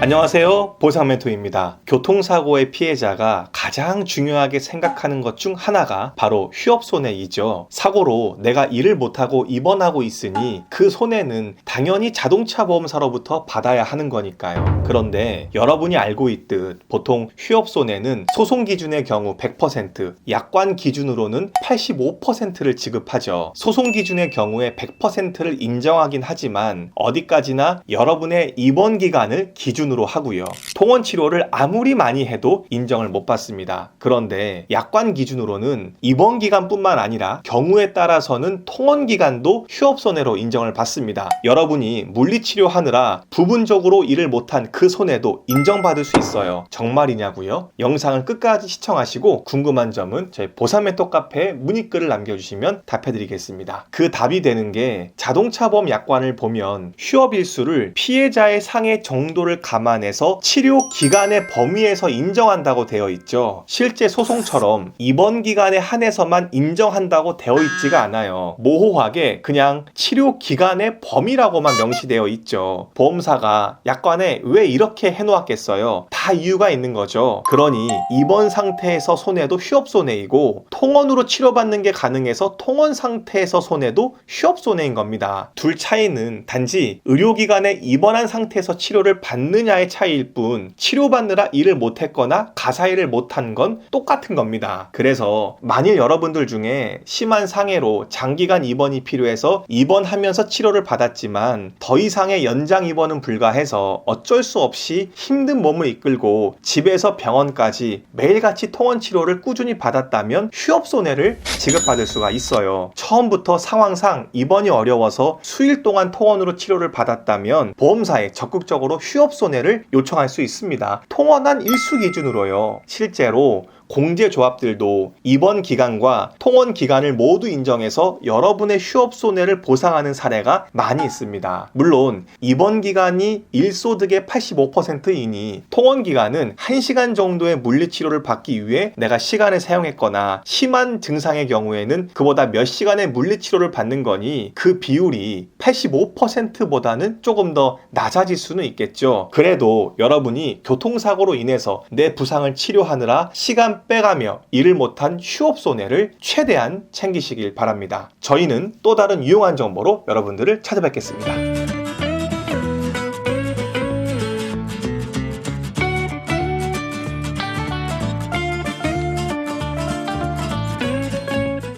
안녕하세요. 보상멘토입니다. 교통사고의 피해자가 가장 중요하게 생각하는 것 중 하나가 바로 휴업손해이죠. 사고로 내가 일을 못하고 입원하고 있으니 그 손해는 당연히 자동차 보험사로부터 받아야 하는 거니까요. 그런데 여러분이 알고 있듯 보통 휴업손해는 소송 기준의 경우 100%, 약관 기준으로는 85%를 지급하죠. 소송 기준의 경우에 100%를 인정하긴 하지만 어디까지나 여러분의 입원 기간을 기준 으로 하고요. 통원 치료를 아무리 많이 해도 인정을 못 받습니다. 그런데 약관 기준으로는 입원 기간뿐만 아니라 경우에 따라서는 통원 기간도 휴업 손해로 인정을 받습니다. 여러분이 물리 치료하느라 부분적으로 일을 못한 그 손해도 인정받을 수 있어요. 정말이냐고요? 영상을 끝까지 시청하시고 궁금한 점은 저희 보사메토 카페에 문의글을 남겨주시면 답해드리겠습니다. 그 답이 되는 게 자동차 보험 약관을 보면 휴업 일수를 피해자의 상해 정도를 감 안해서 치료 기간의 범위에서 인정한다고 되어 있죠. 실제 소송처럼 입원 기간에 한해서만 인정한다고 되어 있지가 않아요. 모호하게 그냥 치료 기간의 범위라고만 명시되어 있죠. 보험사가 약관에 왜 이렇게 해놓았겠어요? 다 이유가 있는 거죠. 그러니 입원 상태에서 손해도 휴업 손해이고 통원으로 치료받는 게 가능해서 통원 상태에서 손해도 휴업 손해인 겁니다. 둘 차이는 단지 의료기관에 입원한 상태에서 치료를 받느냐 의 차이일 뿐 치료받느라 일을 못했거나 가사일을 못한 건 똑같은 겁니다. 그래서 만일 여러분들 중에 심한 상해로 장기간 입원이 필요해서 입원하면서 치료를 받았지만 더 이상의 연장 입원은 불가해서 어쩔 수 없이 힘든 몸을 이끌고 집에서 병원까지 매일같이 통원 치료를 꾸준히 받았다면 휴업 손해를 지급받을 수가 있어요. 처음부터 상황상 입원이 어려워서 수일 동안 통원으로 치료를 받았다면 보험사에 적극적으로 휴업 손해 를 요청할 수 있습니다. 통원한 일수 기준으로요. 실제로 공제조합들도 입원 기간과 통원 기간을 모두 인정해서 여러분의 휴업 손해를 보상하는 사례가 많이 있습니다. 물론 입원 기간이 일소득의 85%이니 통원 기간은 1시간 정도의 물리치료를 받기 위해 내가 시간을 사용했거나 심한 증상의 경우에는 그보다 몇 시간의 물리치료를 받는 거니 그 비율이 85%보다는 조금 더 낮아질 수는 있겠죠. 그래도 여러분이 교통사고로 인해서 내 부상을 치료하느라 시간 빼가며 일을 못한 휴업 손해를 최대한 챙기시길 바랍니다. 저희는 또 다른 유용한 정보로 여러분들을 찾아뵙겠습니다.